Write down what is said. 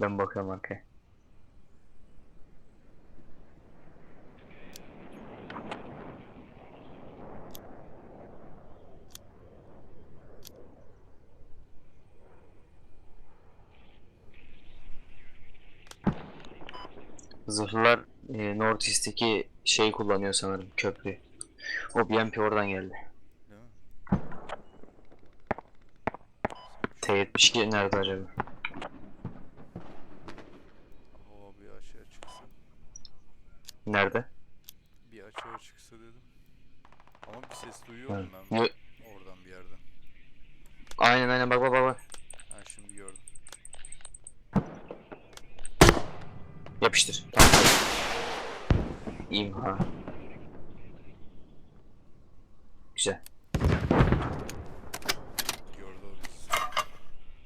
Ben bakıyorum arkaya. Zırhlılar e, North East'teki şeyi kullanıyor sanırım köprü. O BMP oradan geldi. Değil mi? T72 nerede acaba? Hava bir açığa çıksa. Nerede? Bir açığa çıksa dedim. Ama bir ses duyuyorum ben Yo- oradan bir yerden. Aynen aynen bak bak bak. bak. Ha şimdi gördüm. Yapıştır. Tamam. İmha. Güzel.